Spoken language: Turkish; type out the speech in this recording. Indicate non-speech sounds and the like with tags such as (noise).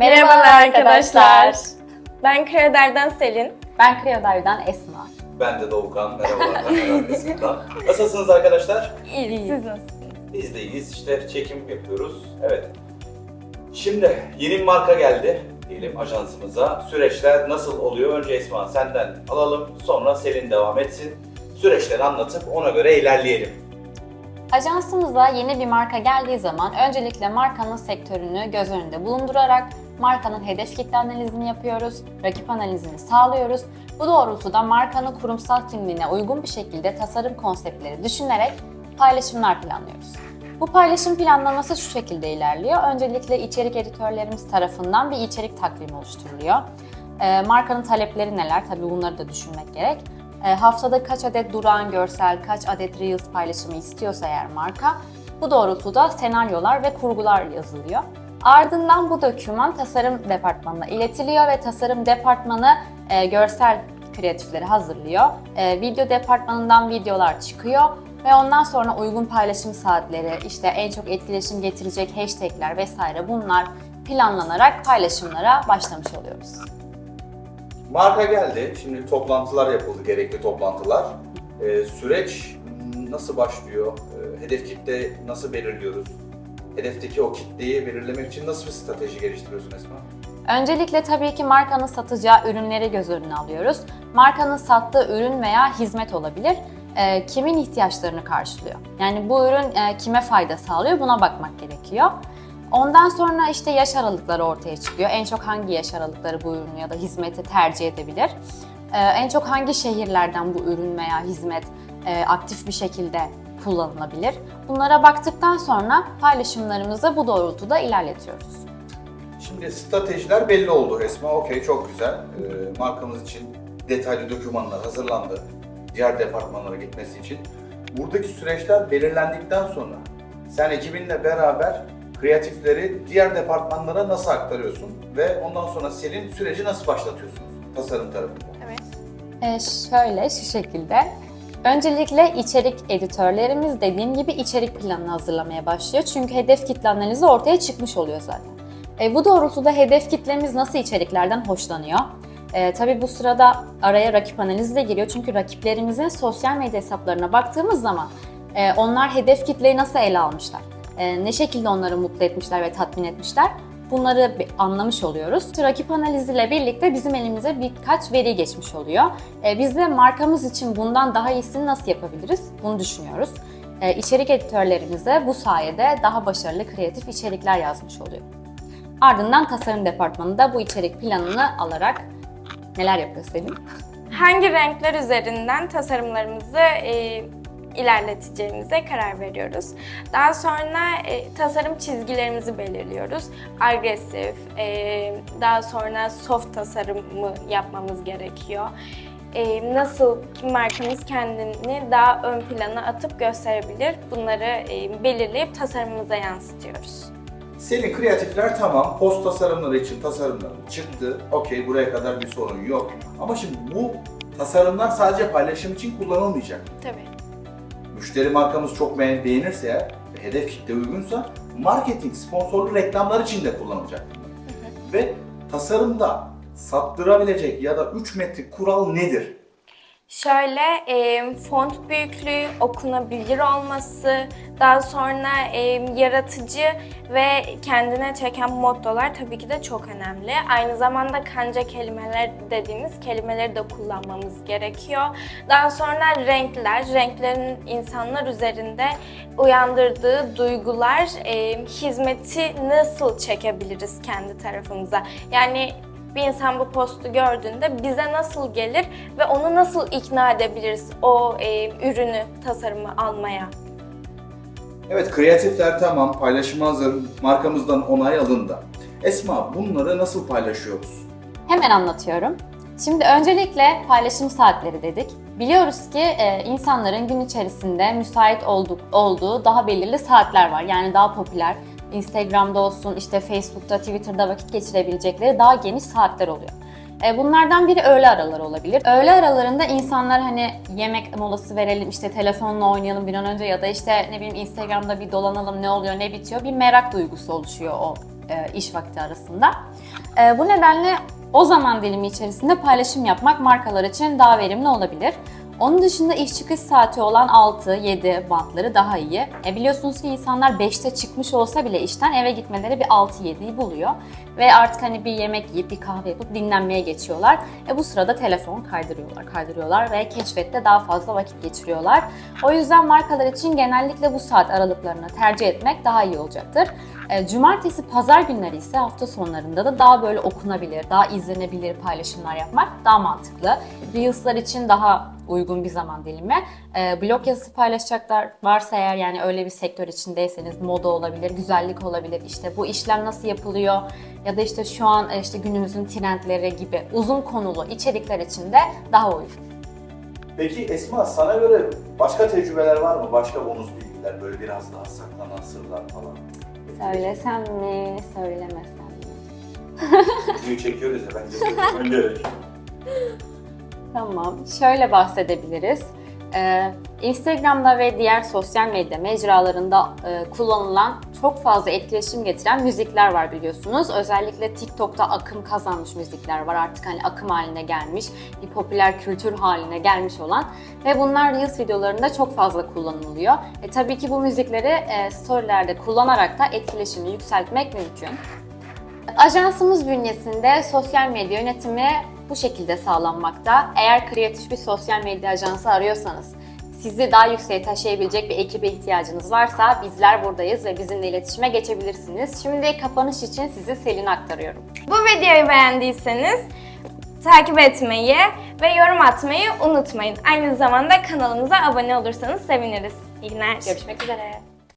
Merhabalar arkadaşlar. Ben Kreader'den Selin. Ben Creoder'den Esma. Ben de Doğukan, merhabalar. Nasılsınız arkadaşlar? İyiyiz. Siz nasılsınız? Biz de iyiyiz, işte çekim yapıyoruz. Evet. Şimdi yeni bir marka geldi diyelim ajansımıza. Süreçler nasıl oluyor? Önce Esma senden alalım, sonra Selin devam etsin. Süreçleri anlatıp ona göre ilerleyelim. Ajansımıza yeni bir marka geldiği zaman öncelikle markanın sektörünü göz önünde bulundurarak markanın hedef kitle analizini yapıyoruz, rakip analizini sağlıyoruz. Bu doğrultuda markanın kurumsal kimliğine uygun bir şekilde tasarım konseptleri düşünerek paylaşımlar planlıyoruz. Bu paylaşım planlaması şu şekilde ilerliyor. Öncelikle içerik editörlerimiz tarafından bir içerik takvimi oluşturuluyor. Ee, markanın talepleri neler? Tabii bunları da düşünmek gerek. Ee, haftada kaç adet durağan görsel, kaç adet Reels paylaşımı istiyorsa eğer marka, bu doğrultuda senaryolar ve kurgular yazılıyor. Ardından bu doküman tasarım departmanına iletiliyor ve tasarım departmanı e, görsel kreatifleri hazırlıyor. E, video departmanından videolar çıkıyor ve ondan sonra uygun paylaşım saatleri, işte en çok etkileşim getirecek hashtagler vesaire bunlar planlanarak paylaşımlara başlamış oluyoruz. Marka geldi, şimdi toplantılar yapıldı, gerekli toplantılar. Ee, süreç nasıl başlıyor? Ee, hedef kitle nasıl belirliyoruz? Hedefteki o kitleyi belirlemek için nasıl bir strateji geliştiriyorsun Esma? Öncelikle tabii ki markanın satacağı ürünleri göz önüne alıyoruz. Markanın sattığı ürün veya hizmet olabilir. Ee, kimin ihtiyaçlarını karşılıyor? Yani bu ürün e, kime fayda sağlıyor buna bakmak gerekiyor. Ondan sonra işte yaş aralıkları ortaya çıkıyor. En çok hangi yaş aralıkları bu ürünü ya da hizmeti tercih edebilir? Ee, en çok hangi şehirlerden bu ürün veya hizmet e, aktif bir şekilde kullanılabilir? Bunlara baktıktan sonra paylaşımlarımızı bu doğrultuda ilerletiyoruz. Şimdi stratejiler belli oldu Esma. Okey çok güzel. Ee, markamız için detaylı dokümanlar hazırlandı. Diğer departmanlara gitmesi için. Buradaki süreçler belirlendikten sonra sen ekibinle beraber kreatifleri diğer departmanlara nasıl aktarıyorsun ve ondan sonra Selin süreci nasıl başlatıyorsunuz tasarım tarafında? Evet. Ee, şöyle, şu şekilde. Öncelikle içerik editörlerimiz dediğim gibi içerik planını hazırlamaya başlıyor. Çünkü hedef kitle analizi ortaya çıkmış oluyor zaten. E, bu doğrultuda hedef kitlemiz nasıl içeriklerden hoşlanıyor? E, tabii bu sırada araya rakip analizi de giriyor. Çünkü rakiplerimizin sosyal medya hesaplarına baktığımız zaman e, onlar hedef kitleyi nasıl ele almışlar? E, ne şekilde onları mutlu etmişler ve tatmin etmişler? Bunları anlamış oluyoruz. Rakip analiziyle birlikte bizim elimize birkaç veri geçmiş oluyor. E, biz de markamız için bundan daha iyisini nasıl yapabiliriz? Bunu düşünüyoruz. E, içerik editörlerimize bu sayede daha başarılı kreatif içerikler yazmış oluyor. Ardından tasarım departmanı da bu içerik planını alarak neler yapıyor Selin? Hangi renkler üzerinden tasarımlarımızı e, ilerleteceğimize karar veriyoruz. Daha sonra e, tasarım çizgilerimizi belirliyoruz. Agresif, e, daha sonra soft tasarımı yapmamız gerekiyor. E, nasıl ki markamız kendini daha ön plana atıp gösterebilir bunları e, belirleyip tasarımımıza yansıtıyoruz. Selin kreatifler tamam, post tasarımları için tasarımları çıktı. Okey buraya kadar bir sorun yok. Ama şimdi bu tasarımlar sadece paylaşım için kullanılmayacak. Tabii. Müşteri markamız çok beğen- beğenirse eğer ve hedef kitle uygunsa marketing, sponsorlu reklamlar için de kullanılacak. Ve tasarımda sattırabilecek ya da 3 metrik kural nedir? Şöyle e, font büyüklüğü, okunabilir olması, daha sonra e, yaratıcı ve kendine çeken mottolar tabii ki de çok önemli. Aynı zamanda kanca kelimeler dediğimiz kelimeleri de kullanmamız gerekiyor. Daha sonra renkler, renklerin insanlar üzerinde uyandırdığı duygular, e, hizmeti nasıl çekebiliriz kendi tarafımıza? Yani bir insan bu postu gördüğünde bize nasıl gelir ve onu nasıl ikna edebiliriz o e, ürünü, tasarımı almaya? Evet kreatifler tamam, paylaşıma hazır, markamızdan onay alındı. Esma bunları nasıl paylaşıyoruz? Hemen anlatıyorum. Şimdi öncelikle paylaşım saatleri dedik. Biliyoruz ki e, insanların gün içerisinde müsait olduk, olduğu daha belirli saatler var. Yani daha popüler, Instagram'da olsun, işte Facebook'ta, Twitter'da vakit geçirebilecekleri daha geniş saatler oluyor. E, bunlardan biri öğle araları olabilir. Öğle aralarında insanlar hani yemek molası verelim, işte telefonla oynayalım bir an önce ya da işte ne bileyim Instagram'da bir dolanalım ne oluyor ne bitiyor bir merak duygusu oluşuyor o e, iş vakti arasında. E, bu nedenle o zaman dilimi içerisinde paylaşım yapmak markalar için daha verimli olabilir. Onun dışında iş çıkış saati olan 6-7 bantları daha iyi. E biliyorsunuz ki insanlar 5'te çıkmış olsa bile işten eve gitmeleri bir 6-7'yi buluyor. Ve artık hani bir yemek yiyip bir kahve yapıp dinlenmeye geçiyorlar. E bu sırada telefon kaydırıyorlar, kaydırıyorlar ve keşfette daha fazla vakit geçiriyorlar. O yüzden markalar için genellikle bu saat aralıklarını tercih etmek daha iyi olacaktır. E, Cumartesi, pazar günleri ise hafta sonlarında da daha böyle okunabilir, daha izlenebilir paylaşımlar yapmak daha mantıklı. Reels'lar için daha uygun bir zaman dilimi. E, blog yazısı paylaşacaklar varsa eğer yani öyle bir sektör içindeyseniz moda olabilir, güzellik olabilir, işte bu işlem nasıl yapılıyor ya da işte şu an e, işte günümüzün trendleri gibi uzun konulu içerikler için de daha uygun. Peki Esma sana göre başka tecrübeler var mı? Başka bonus bilgiler böyle biraz daha saklanan sırlar falan. Söylesem mi, söylemesem mi? Videoyu çekiyoruz ya bence (laughs) söylemen gerek. Tamam, şöyle bahsedebiliriz. Ee, Instagram'da ve diğer sosyal medya mecralarında e, kullanılan çok fazla etkileşim getiren müzikler var biliyorsunuz. Özellikle TikTok'ta akım kazanmış müzikler var. Artık hani akım haline gelmiş, bir popüler kültür haline gelmiş olan ve bunlar Reels videolarında çok fazla kullanılıyor. E, tabii ki bu müzikleri e, storylerde kullanarak da etkileşimi yükseltmek mümkün. Ajansımız bünyesinde sosyal medya yönetimi bu şekilde sağlanmakta. Eğer kreatif bir sosyal medya ajansı arıyorsanız, sizi daha yükseğe taşıyabilecek bir ekibe ihtiyacınız varsa bizler buradayız ve bizimle iletişime geçebilirsiniz. Şimdi kapanış için sizi Selin'e aktarıyorum. Bu videoyu beğendiyseniz takip etmeyi ve yorum atmayı unutmayın. Aynı zamanda kanalımıza abone olursanız seviniriz. İyi günler. Görüşmek üzere.